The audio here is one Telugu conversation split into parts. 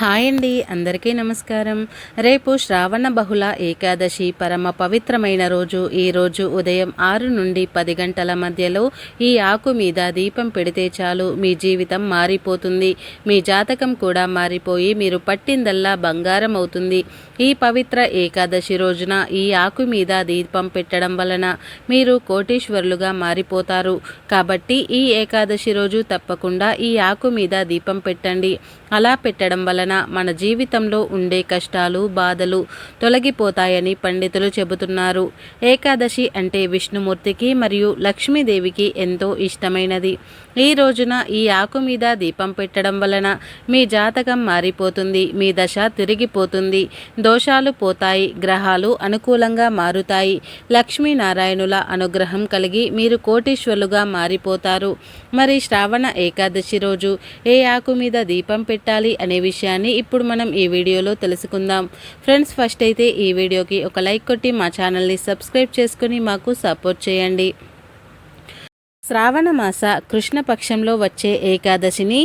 హాయ్ అండి అందరికీ నమస్కారం. రేపు శ్రావణ బహుళ ఏకాదశి పరమ పవిత్రమైన రోజు. ఈరోజు ఉదయం ఆరు నుండి పది గంటల మధ్యలో ఈ ఆకు మీద దీపం పెడితే చాలు మీ జీవితం మారిపోతుంది. మీ జాతకం కూడా మారిపోయి మీరు పట్టిందల్లా బంగారం అవుతుంది. ఈ పవిత్ర ఏకాదశి రోజున ఈ ఆకు మీద దీపం పెట్టడం వలన మీరు కోటీశ్వరులుగా మారిపోతారు. కాబట్టి ఈ ఏకాదశి రోజు తప్పకుండా ఈ ఆకు మీద దీపం పెట్టండి. అలా పెట్టడం వలన మన జీవితంలో ఉండే కష్టాలు బాధలు తొలగిపోతాయని పండితులు చెబుతున్నారు. ఏకాదశి అంటే విష్ణుమూర్తికి మరియు లక్ష్మీదేవికి ఎంతో ఇష్టమైనది. ఈ రోజున ఈ ఆకు మీద దీపం పెట్టడం వలన మీ జాతకం మారిపోతుంది మీ దశ తిరిగిపోతుంది. దోషాలు పోతాయి గ్రహాలు అనుకూలంగా మారుతాయి. లక్ష్మీనారాయణుల అనుగ్రహం కలిగి మీరు కోటీశ్వరులుగా మారిపోతారు. మరి శ్రావణ ఏకాదశి రోజు ఏ ఆకు మీద దీపం పెట్టాలి అనే విషయాన్ని ఇప్పుడు మనం ఈ వీడియోలో తెలుసుకుందాం. ఫ్రెండ్స్ ఫస్ట్ అయితే ఈ వీడియోకి ఒక లైక్ కొట్టి మా ఛానల్ని సబ్స్క్రైబ్ చేసుకుని మాకు సపోర్ట్ చేయండి. శ్రావణ మాస కృష్ణపక్షంలో వచ్చే ఏకాదశిని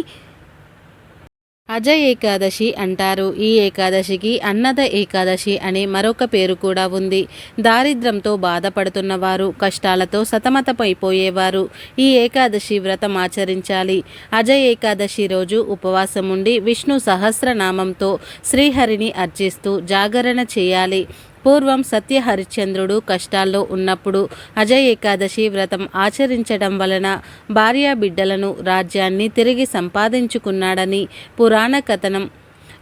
అజయ్ ఏకాదశి అంటారు. ఈ ఏకాదశికి అన్నద ఏకాదశి అనే మరొక పేరు కూడా ఉంది. దారిద్రంతో బాధపడుతున్నవారు కష్టాలతో సతమతమైపోయేవారు. ఈ ఏకాదశి వ్రతం ఆచరించాలి. అజయ్ ఏకాదశి రోజు ఉపవాసం ఉండి విష్ణు సహస్రనామంతో శ్రీహరిని అర్చిస్తూ జాగరణ చేయాలి. పూర్వం సత్య హరిశ్చంద్రుడు కష్టాల్లో ఉన్నప్పుడు అజయ్ ఏకాదశి వ్రతం ఆచరించడం వలన భార్యా బిడ్డలను రాజ్యాన్ని తిరిగి సంపాదించుకున్నాడని పురాణ కథనం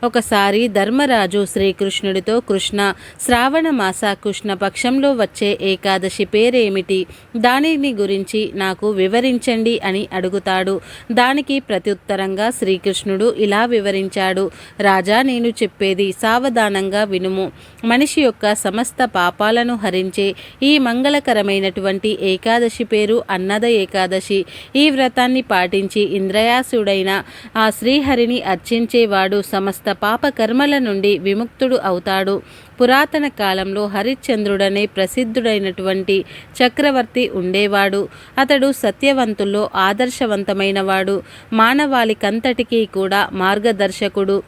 ఒకసారి ధర్మరాజు శ్రీకృష్ణుడితో కృష్ణ శ్రావణ మాస కృష్ణ పక్షంలో వచ్చే ఏకాదశి పేరేమిటి? దానిని గురించి నాకు వివరించండి అని అడుగుతాడు. దానికి ప్రత్యుత్తరంగా శ్రీకృష్ణుడు ఇలా వివరించాడు. రాజా నేను చెప్పేది సావధానంగా వినుము. మనిషి యొక్క సమస్త పాపాలను హరించే ఈ మంగళకరమైనటువంటి ఏకాదశి పేరు అన్నద ఏకాదశి. ఈ వ్రతాన్ని పాటించి ఇంద్రయాసుడైన ఆ శ్రీహరిని అర్చించేవాడు సమస్త పాప కర్మల నుండి విముక్తుడు అవుతాడు. పురాతన కాలంలో హరిశ్చంద్రుడనే ప్రసిద్ధుడైనటువంటి చక్రవర్తి ఉండేవాడు. అతడు సత్యవంతుల్లో ఆదర్శవంతమైనవాడు. మానవాళికంతటికీ కూడా మార్గదర్శకుడు.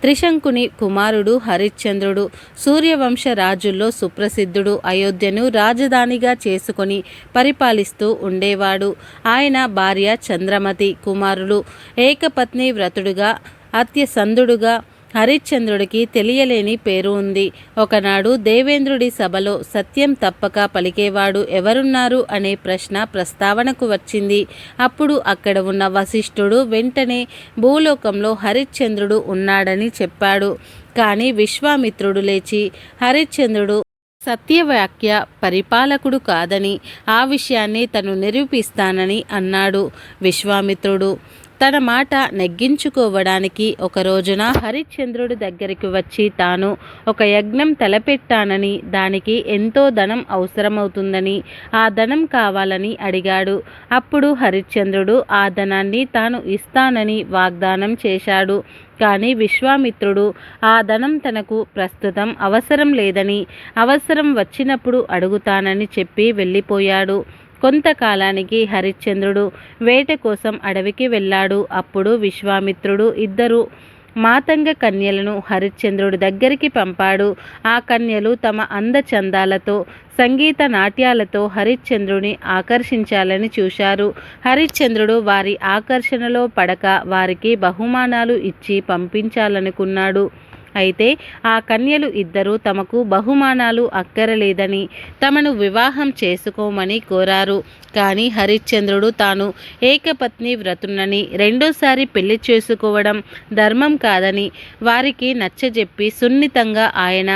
త్రిశంకుని కుమారుడు హరిశ్చంద్రుడు. సూర్యవంశ రాజుల్లో సుప్రసిద్ధుడు. అయోధ్యను రాజధానిగా చేసుకొని పరిపాలిస్తూ ఉండేవాడు. ఆయన భార్య చంద్రమతి కుమారుడు. ఏకపత్ని వ్రతుడుగా అత్యసంధుడుగా హరిశ్చంద్రుడికి తెలియలేని పేరు ఉంది. ఒకనాడు దేవేంద్రుడి సభలో సత్యం తప్పక పలికేవాడు ఎవరున్నారు అనే ప్రశ్న ప్రస్తావనకు వచ్చింది. అప్పుడు అక్కడ ఉన్న వశిష్ఠుడు వెంటనే భూలోకంలో హరిశ్చంద్రుడు ఉన్నాడని చెప్పాడు. కానీ విశ్వామిత్రుడు లేచి హరిశ్చంద్రుడు సత్యవాక్య పరిపాలకుడు కాదని ఆ విషయాన్ని తను నిరూపిస్తానని అన్నాడు విశ్వామిత్రుడు. తన మాట నెగ్గించుకోవడానికి ఒక రోజున హరిశ్చంద్రుడి దగ్గరికి వచ్చి తాను ఒక యజ్ఞం తలపెట్టానని దానికి ఎంతో ధనం అవసరమవుతుందని ఆ ధనం కావాలని అడిగాడు. అప్పుడు హరిశ్చంద్రుడు ఆ ధనాన్ని తాను ఇస్తానని వాగ్దానం చేశాడు. కానీ విశ్వామిత్రుడు ఆ ధనం తనకు ప్రస్తుతం అవసరం లేదని అవసరం వచ్చినప్పుడు అడుగుతానని చెప్పి వెళ్ళిపోయాడు. కొంతకాలానికి హరిశ్చంద్రుడు వేట కోసం అడవికి వెళ్ళాడు. అప్పుడు విశ్వామిత్రుడు ఇద్దరు మాతంగ కన్యలను హరిశ్చంద్రుడి దగ్గరికి పంపాడు. ఆ కన్యలు తమ అందచందాలతో సంగీత నాట్యాలతో హరిశ్చంద్రుని ఆకర్షించాలని చూశారు. హరిశ్చంద్రుడు వారి ఆకర్షణలో పడక వారికి బహుమానాలు ఇచ్చి పంపించాలనుకున్నాడు. అయితే ఆ కన్యలు ఇద్దరు తమకు బహుమానాలు అక్కరలేదని తమను వివాహం చేసుకోమని కోరారు. కానీ హరిశ్చంద్రుడు తాను ఏకపత్ని వ్రతునని రెండోసారి పెళ్ళి చేసుకోవడం ధర్మం కాదని వారికి నచ్చజెప్పి సున్నితంగా ఆయన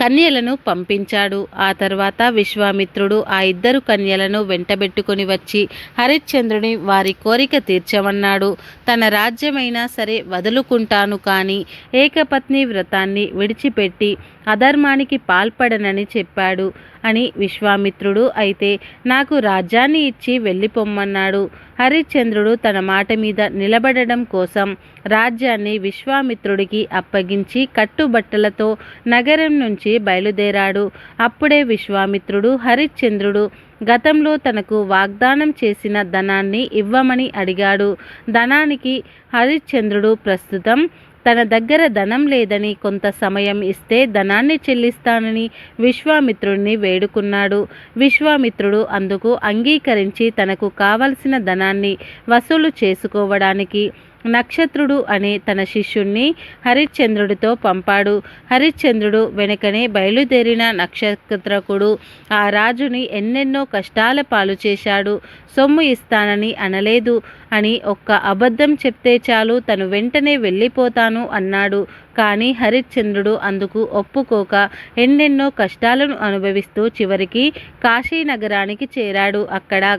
కన్యలను పంపించాడు. ఆ తర్వాత విశ్వామిత్రుడు ఆ ఇద్దరు కన్యలను వెంటబెట్టుకుని వచ్చి హరిశ్చంద్రుని వారి కోరిక తీర్చమన్నాడు. తన రాజ్యమైనా సరే వదులుకుంటాను కానీ ఏకపత్ని వ్రతాన్ని విడిచిపెట్టి అధర్మానికి పాల్పడనని చెప్పాడు అని విశ్వామిత్రుడు. అయితే నాకు రాజ్యాన్ని ఇచ్చి వెళ్ళిపోమ్మన్నాడు. హరిశ్చంద్రుడు తన మాట మీద నిలబడడం కోసం రాజ్యాన్ని విశ్వామిత్రుడికి అప్పగించి కట్టుబట్టలతో నగరం నుంచి బయలుదేరాడు. అప్పుడే విశ్వామిత్రుడు హరిశ్చంద్రుడు గతంలో తనకు వాగ్దానం చేసిన ధనాన్ని ఇవ్వమని అడిగాడు. ధనానికి హరిశ్చంద్రుడు ప్రస్తుతం తన దగ్గర ధనం లేదని కొంత సమయం ఇస్తే ధనాన్ని చెల్లిస్తానని విశ్వామిత్రుడిని వేడుకున్నాడు. విశ్వామిత్రుడు అందుకు అంగీకరించి తనకు కావలసిన ధనాన్ని వసూలు చేసుకోవడానికి నక్షత్రుడు అనే తన శిష్యుణ్ణి హరిశ్చంద్రుడితో పంపాడు. హరిశ్చంద్రుడు వెనుకనే బయలుదేరిన నక్షత్రకుడు. ఆ రాజుని ఎన్నెన్నో కష్టాల పాలు చేశాడు. సొమ్ము ఇస్తానని అనలేదు. అని ఒక్క అబద్ధం చెప్తే చాలు తను వెంటనే వెళ్ళిపోతాను అన్నాడు. కానీ హరిశ్చంద్రుడు అందుకు ఒప్పుకోక ఎన్నెన్నో కష్టాలను అనుభవిస్తూ చివరికి కాశీనగరానికి చేరాడు. అక్కడ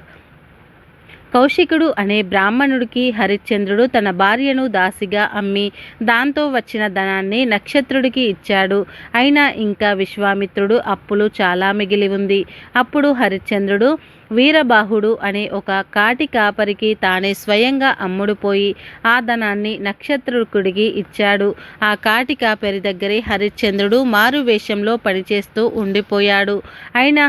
కౌశికుడు అనే బ్రాహ్మణుడికి హరిశ్చంద్రుడు తన భార్యను దాసిగా అమ్మి దాంతో వచ్చిన ధనాన్ని నక్షత్రుడికి ఇచ్చాడు. అయినా ఇంకా విశ్వామిత్రుడు అప్పులు చాలా మిగిలి ఉంది. అప్పుడు హరిశ్చంద్రుడు వీరబాహుడు అనే ఒక కాటి కాపరికి తానే స్వయంగా అమ్ముడుపోయి ఆ ధనాన్ని నక్షత్రుడికి ఇచ్చాడు. ఆ కాటి కాపరి దగ్గరే హరిశ్చంద్రుడు మారు వేషంలో పనిచేస్తూ ఉండిపోయాడు. అయినా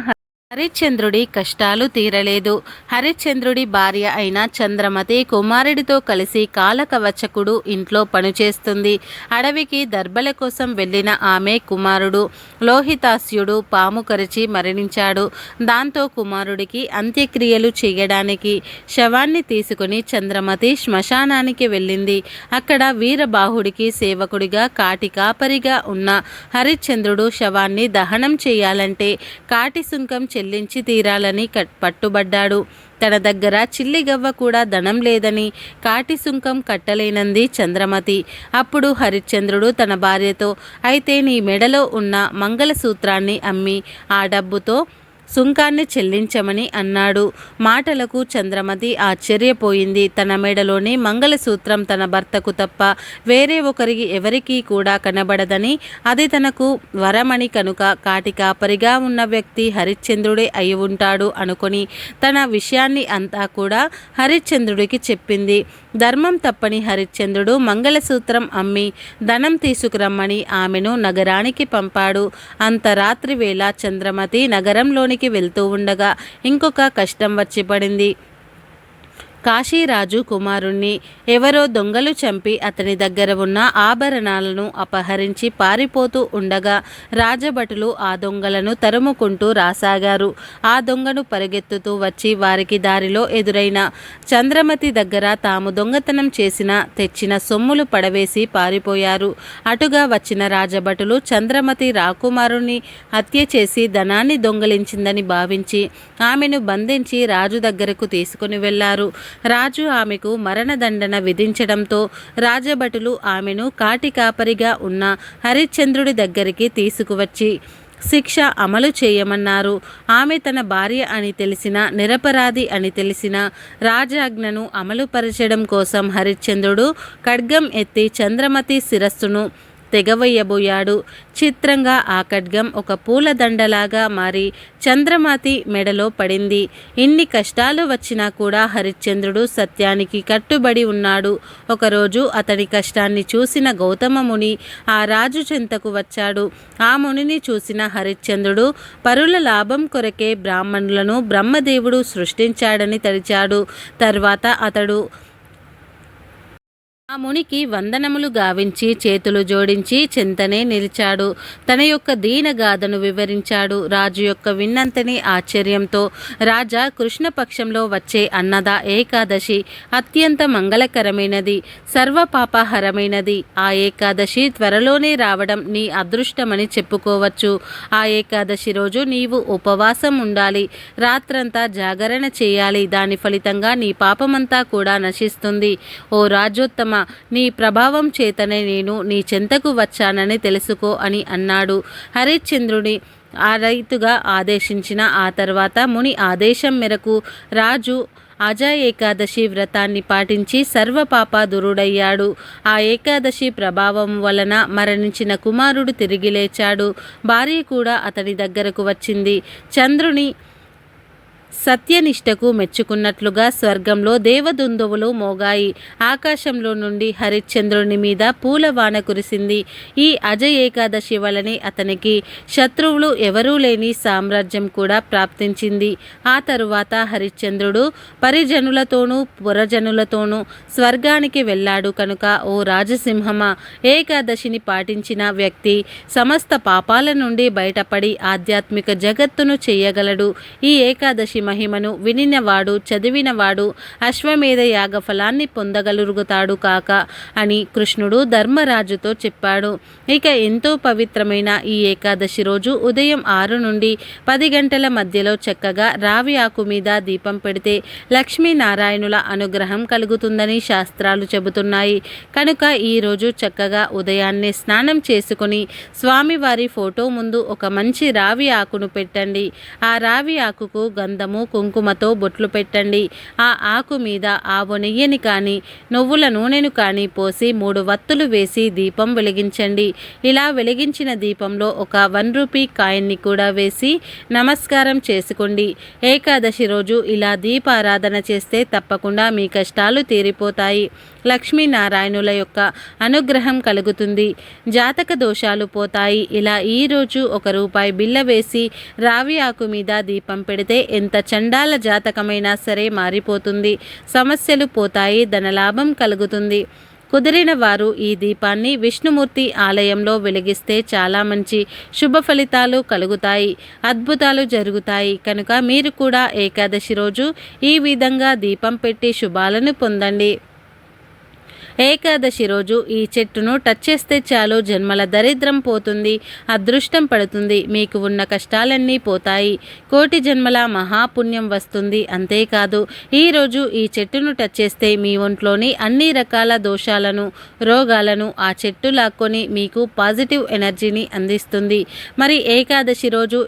హరిశ్చంద్రుడి కష్టాలు తీరలేదు. హరిశ్చంద్రుడి భార్య అయిన చంద్రమతి కుమారుడితో కలిసి కాలకవచకుడు ఇంట్లో పనిచేస్తుంది. అడవికి దర్బల కోసం వెళ్ళిన ఆమె కుమారుడు. లోహితాస్యుడు పాము కరిచి మరణించాడు. దాంతో కుమారుడికి అంత్యక్రియలు చేయడానికి శవాన్ని తీసుకుని చంద్రమతి శ్మశానానికి వెళ్ళింది. అక్కడ వీరబాహుడికి సేవకుడిగా కాటి కాపరిగా ఉన్న హరిశ్చంద్రుడు శవాన్ని దహనం చేయాలంటే కాటి సుంకం చెల్లించి తీరాలని పట్టుబడ్డాడు. తన దగ్గర చిల్లిగవ్వ కూడా ధనం లేదని కాటి సుంకం కట్టలేనంది చంద్రమతి. అప్పుడు హరిశ్చంద్రుడు తన భార్యతో అయితే నీ మెడలో ఉన్న మంగళసూత్రాన్ని అమ్మి ఆ డబ్బుతో సుంకాన్ని చెల్లించమని అన్నాడు. మాటలకు చంద్రమతి ఆశ్చర్యపోయింది. తన మెడలోని మంగళసూత్రం తన భర్తకు తప్ప వేరే ఒకరికి ఎవరికీ కూడా కనబడదని అది తనకు వరమని కనుక కాటి కాపరిగా ఉన్న వ్యక్తి హరిశ్చంద్రుడే అయి ఉంటాడు అనుకొని తన విషయాన్ని అంతా కూడా హరిశ్చంద్రుడికి చెప్పింది. ధర్మం తప్పని హరిశ్చంద్రుడు మంగళసూత్రం అమ్మి ధనం తీసుకురమ్మని ఆమెను నగరానికి పంపాడు. అంత రాత్రి వేళ చంద్రమతి నగరంలోని ఇంటికి వెళ్తూ ఉండగా ఇంకొక కష్టం వచ్చి పడింది. కాశీరాజు కుమారుణ్ణి ఎవరో దొంగలు చంపి అతని దగ్గర ఉన్న ఆభరణాలను అపహరించి పారిపోతూ ఉండగా రాజభటులు ఆ దొంగలను తరుముకుంటూ రాసాగారు. ఆ దొంగను పరిగెత్తుతూ వచ్చి వారికి దారిలో ఎదురైన చంద్రమతి దగ్గర తాము దొంగతనం చేసిన తెచ్చిన సొమ్ములు పడవేసి పారిపోయారు. అటుగా వచ్చిన రాజభటులు చంద్రమతి రాకుమారుణ్ణి హత్య చేసి ధనాన్ని దొంగలించిందని భావించి ఆమెను బంధించి రాజు దగ్గరకు తీసుకుని వెళ్ళారు. రాజు ఆమెకు మరణదండన విధించడంతో రాజభటులు ఆమెను కాటి కాపరిగా ఉన్న హరిశ్చంద్రుడి దగ్గరికి తీసుకువచ్చి శిక్ష అమలు చేయమన్నారు. ఆమె తన భార్య అని తెలిసిన నిరపరాధి అని తెలిసిన రాజాజ్ఞను అమలుపరచడం కోసం హరిశ్చంద్రుడు ఖడ్గం ఎత్తి చంద్రమతి శిరస్సును తెగవయ్యబోయాడు. చిత్రంగా ఆ ఖడ్గం ఒక పూలదండలాగా మారి చంద్రమాతి మెడలో పడింది. ఇన్ని కష్టాలు వచ్చినా కూడా హరిశ్చంద్రుడు సత్యానికి కట్టుబడి ఉన్నాడు. ఒకరోజు అతడి కష్టాన్ని చూసిన గౌతమ ముని ఆ రాజు చెంతకు వచ్చాడు. ఆ మునిని చూసిన హరిశ్చంద్రుడు పరుల లాభం కొరకే బ్రాహ్మణులను బ్రహ్మదేవుడు సృష్టించాడని తడిచాడు తర్వాత అతడు ఆ మునికి వందనములు గావించి చేతులు జోడించి చింతనే నిలిచాడు. తన యొక్క దీనగాథను వివరించాడు. రాజు యొక్క విన్నంతని ఆశ్చర్యంతో రాజా కృష్ణపక్షంలో వచ్చే అన్నద ఏకాదశి అత్యంత మంగళకరమైనది సర్వపాపహరమైనది. ఆ ఏకాదశి త్వరలోనే రావడం నీ అదృష్టమని చెప్పుకోవచ్చు. ఆ ఏకాదశి రోజు నీవు ఉపవాసం ఉండాలి. రాత్రంతా జాగరణ చేయాలి. దాని ఫలితంగా నీ పాపమంతా కూడా నశిస్తుంది. ఓ రాజోత్తమ నీ ప్రభావం చేతనే నేను నీ చెంతకు వచ్చానని తెలుసుకో అని అన్నాడు. హరిశ్చంద్రుడి ఆ రైతుగా ఆదేశించిన ఆ తర్వాత ముని ఆదేశం మేరకు రాజు అజా ఏకాదశి వ్రతాన్ని పాటించి సర్వపాప దురుడయ్యాడు ఆ ఏకాదశి ప్రభావం వలన మరణించిన కుమారుడు తిరిగి లేచాడు. భార్య కూడా అతడి దగ్గరకు వచ్చింది. చంద్రుని సత్యనిష్టకు మెచ్చుకున్నట్లుగా స్వర్గంలో దేవదుందువులు మోగాయి. ఆకాశంలో నుండి హరిశ్చంద్రుని మీద పూలవాన కురిసింది. ఈ అజయ ఏకాదశి వలనే అతనికి శత్రువులు ఎవరూ లేని సామ్రాజ్యం కూడా ప్రాప్తించింది. ఆ తరువాత హరిశ్చంద్రుడు పరిజనులతోనూ పురజనులతోనూ స్వర్గానికి వెళ్ళాడు కనుక ఓ రాజసింహమా. ఏకాదశిని పాటించిన వ్యక్తి సమస్త పాపాల నుండి బయటపడి ఆధ్యాత్మిక జగత్తును చేయగలడు. ఈ ఏకాదశి మహిమను వినినవాడు చదివినవాడు అశ్వమేధ యాగ ఫలాన్ని పొందగలుగుతాడు కాక అని కృష్ణుడు ధర్మరాజుతో చెప్పాడు. ఇక ఎంతో పవిత్రమైన ఈ ఏకాదశి రోజు ఉదయం ఆరు నుండి పది గంటల మధ్యలో చక్కగా రావి ఆకు మీద దీపం పెడితే లక్ష్మీనారాయణుల అనుగ్రహం కలుగుతుందని శాస్త్రాలు చెబుతున్నాయి. కనుక ఈరోజు చక్కగా ఉదయాన్నే స్నానం చేసుకుని స్వామివారి ఫోటో ముందు ఒక మంచి రావి ఆకును పెట్టండి. ఆ రావి ఆకుకు గంధం గంధము కుంకుమతో బొట్లు పెట్టండి. ఆ ఆకు మీద ఆవు నెయ్యిని కానీ నువ్వుల నూనెను కానీ పోసి మూడు వత్తులు వేసి దీపం వెలిగించండి. ఇలా వెలిగించిన దీపంలో ఒక వన్ రూపీ కాయిన్ని కూడా వేసి నమస్కారం చేసుకోండి. ఏకాదశి రోజు ఇలా దీపారాధన చేస్తే తప్పకుండా మీ కష్టాలు తీరిపోతాయి. లక్ష్మీనారాయణుల యొక్క అనుగ్రహం కలుగుతుంది. జాతక దోషాలు పోతాయి. ఇలా ఈరోజు ఒక రూపాయి బిల్ల వేసి రావి ఆకు మీద దీపం పెడితే ఎంత చండాల జాతకమైనా సరే మారిపోతుంది. సమస్యలు పోతాయి ధనలాభం కలుగుతుంది. కుదిరిన వారు ఈ దీపాన్ని విష్ణుమూర్తి ఆలయంలో వెలిగిస్తే చాలా మంచి శుభ ఫలితాలు కలుగుతాయి. అద్భుతాలు జరుగుతాయి. కనుక మీరు కూడా ఏకాదశి రోజు ఈ విధంగా దీపం పెట్టి శుభాలను పొందండి. ఏకాదశి రోజు ఈ చెట్టును టచ్ చేస్తే చాలు జన్మల దరిద్రం పోతుంది అదృష్టం పడుతుంది మీకు ఉన్న కష్టాలన్నీ పోతాయి. కోటి జన్మల మహాపుణ్యం వస్తుంది అంతేకాదు ఈరోజు ఈ చెట్టును టచ్ చేస్తే మీ ఒంట్లోని అన్ని రకాల దోషాలను రోగాలను ఆ చెట్టు లాక్కొని మీకు పాజిటివ్ ఎనర్జీని అందిస్తుంది. మరి ఏకాదశి రోజు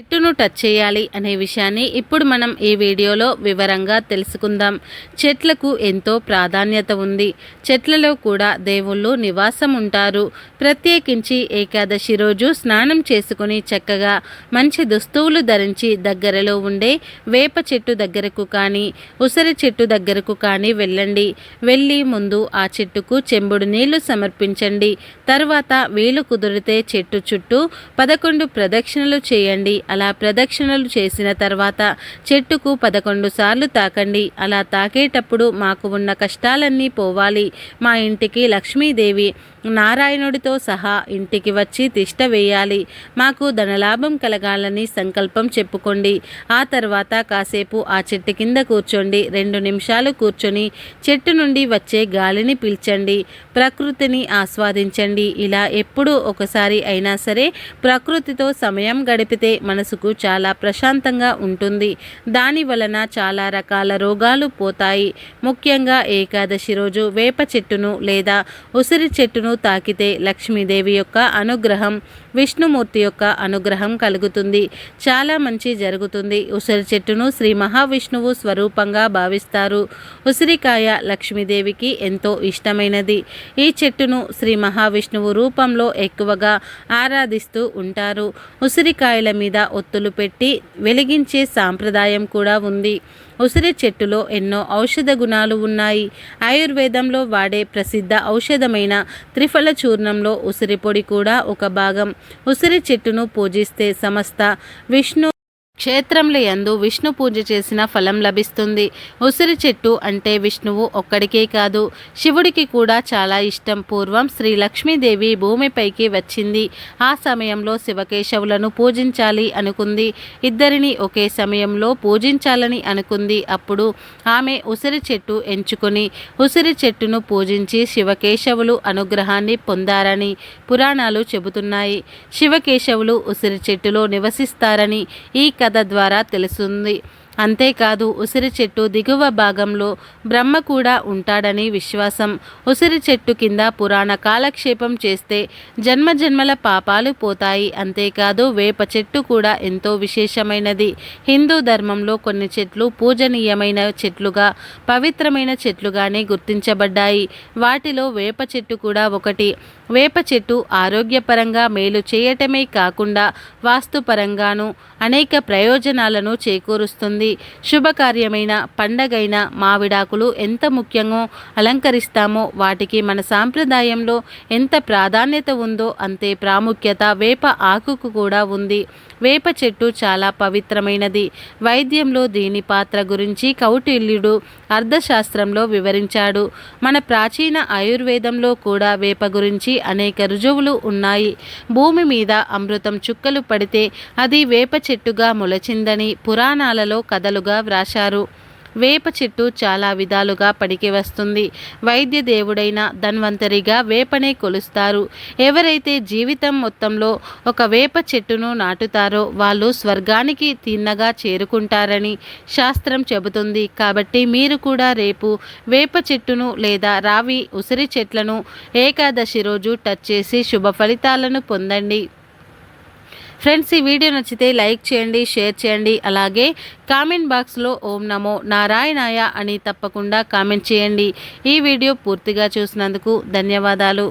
చెట్టును టచ్ చేయాలి అనే విషయాన్ని ఇప్పుడు మనం ఈ వీడియోలో వివరంగా తెలుసుకుందాం. చెట్లకు ఎంతో ప్రాధాన్యత ఉంది. చెట్లలో కూడా దేవుళ్ళు నివాసం ఉంటారు. ప్రత్యేకించి ఏకాదశి రోజు స్నానం చేసుకుని చక్కగా మంచి దుస్తువులు ధరించి దగ్గరలో ఉండే వేప చెట్టు దగ్గరకు కానీ ఉసిరి చెట్టు దగ్గరకు కానీ వెళ్ళండి. వెళ్ళి ముందు ఆ చెట్టుకు చెంబుడు నీళ్ళు సమర్పించండి. తర్వాత వీలు కుదిరితే చెట్టు చుట్టూ పదకొండు ప్రదక్షిణలు చేయండి. అలా ప్రదక్షిణలు చేసిన తర్వాత చెట్టుకు పదకొండు సార్లు తాకండి. అలా తాకేటప్పుడు మాకు ఉన్న కష్టాలన్నీ పోవాలి. మా ఇంటికి లక్ష్మీదేవి నారాయణుడితో సహా ఇంటికి వచ్చి తిష్ట వేయాలి. మాకు ధనలాభం కలగాలని సంకల్పం చెప్పుకోండి. ఆ తర్వాత కాసేపు ఆ చెట్టు కింద కూర్చోండి. రెండు నిమిషాలు కూర్చొని చెట్టు నుండి వచ్చే గాలిని పీల్చండి. ప్రకృతిని ఆస్వాదించండి. ఇలా ఎప్పుడూ ఒకసారి అయినా సరే ప్రకృతితో సమయం గడిపితే మనసుకు చాలా ప్రశాంతంగా ఉంటుంది. దాని వలన చాలా రకాల రోగాలు పోతాయి. ముఖ్యంగా ఏకాదశి రోజు వేప చెట్టును లేదా ఉసిరి చెట్టును తాకితే లక్ష్మీదేవి యొక్క అనుగ్రహం విష్ణుమూర్తి యొక్క అనుగ్రహం కలుగుతుంది. చాలా మంచి జరుగుతుంది. ఉసిరి చెట్టును శ్రీ మహావిష్ణువు స్వరూపంగా భావిస్తారు. ఉసిరికాయ లక్ష్మీదేవికి ఎంతో ఇష్టమైనది. ఈ చెట్టును శ్రీ మహావిష్ణువు రూపంలో ఎక్కువగా ఆరాధిస్తూ ఉంటారు. ఉసిరికాయల మీద ఒత్తులు పెట్టి వెలిగించే సాంప్రదాయం కూడా ఉంది. ఉసిరి చెట్టులో ఎన్నో ఔషధ గుణాలు ఉన్నాయి. ఆయుర్వేదంలో వాడే ప్రసిద్ధ ఔషధమైన త్రిఫల చూర్ణంలో ఉసిరి పొడి కూడా ఒక భాగం. ఉసిరి చెట్టును పూజిస్తే సమస్త విష్ణు క్షేత్రంలో యందు విష్ణు పూజ చేసిన ఫలం లభిస్తుంది. ఉసిరి చెట్టు అంటే విష్ణువు ఒక్కడికే కాదు శివుడికి కూడా చాలా ఇష్టం. పూర్వం శ్రీ లక్ష్మీదేవి భూమిపైకి వచ్చింది. ఆ సమయంలో శివకేశవులను పూజించాలి అనుకుంది. ఇద్దరిని ఒకే సమయంలో పూజించాలని అనుకుంది. అప్పుడు ఆమె ఉసిరి చెట్టు ఎంచుకొని ఉసిరి చెట్టును పూజించి శివకేశవులు అనుగ్రహాన్ని పొందారని పురాణాలు చెబుతున్నాయి. శివకేశవులు ఉసిరి చెట్టులో నివసిస్తారని ఈ కథ కథ ద్వారా తెలుస్తుంది. అంతేకాదు ఉసిరి చెట్టు దిగువ భాగంలో బ్రహ్మ కూడా ఉంటాడని విశ్వాసం. ఉసిరి చెట్టు కింద పురాణ కాలక్షేపం చేస్తే జన్మ జన్మల పాపాలు పోతాయి. అంతేకాదు వేప చెట్టు కూడా ఎంతో విశేషమైనది. హిందూ ధర్మంలో కొన్ని చెట్లు పూజనీయమైన చెట్లుగా పవిత్రమైన చెట్లుగానే గుర్తించబడ్డాయి. వాటిలో వేప చెట్టు కూడా ఒకటి. వేప చెట్టు ఆరోగ్యపరంగా మేలు చేయటమే కాకుండా వాస్తుపరంగాను అనేక ప్రయోజనాలను చేకూరుస్తుంది. శుభకార్యమైన పండగైన మావిడాకులు ఎంత ముఖ్యంగా అలంకరిస్తామో వాటికి మన సాంప్రదాయంలో ఎంత ప్రాధాన్యత ఉందో అంతే ప్రాముఖ్యత వేప ఆకుకు కూడా ఉంది. వేప చెట్టు చాలా పవిత్రమైనది. వైద్యంలో దీని పాత్ర గురించి కౌటిల్యుడు అర్థశాస్త్రంలో వివరించాడు. మన ప్రాచీన ఆయుర్వేదంలో కూడా వేప గురించి అనేక రుజువులు ఉన్నాయి. భూమి మీద అమృతం చుక్కలు పడితే అది వేప చెట్టుగా మొలచిందని పురాణాలలో కథలుగా వ్రాశారు. వేప చెట్టు చాలా విధాలుగా పనికి వస్తుంది. వైద్య దేవుడైన ధన్వంతరిగా వేపనే కొలుస్తారు. ఎవరైతే జీవితం మొత్తంలో ఒక వేప చెట్టును నాటుతారో వాళ్ళు స్వర్గానికి తిన్నగా చేరుకుంటారని శాస్త్రం చెబుతుంది. కాబట్టి మీరు కూడా రేపు వేప చెట్టును లేదా రావి ఉసిరి చెట్లను ఏకాదశి రోజు టచ్ చేసి శుభ ఫలితాలను పొందండి. ఫ్రెండ్స్ ఈ వీడియో నచ్చితే లైక్ చేయండి షేర్ చేయండి. అలాగే కామెంట్ బాక్స్లో ఓం నమో నారాయణాయ అని తప్పకుండా కామెంట్ చేయండి. ఈ వీడియో పూర్తిగా చూసినందుకు ధన్యవాదాలు.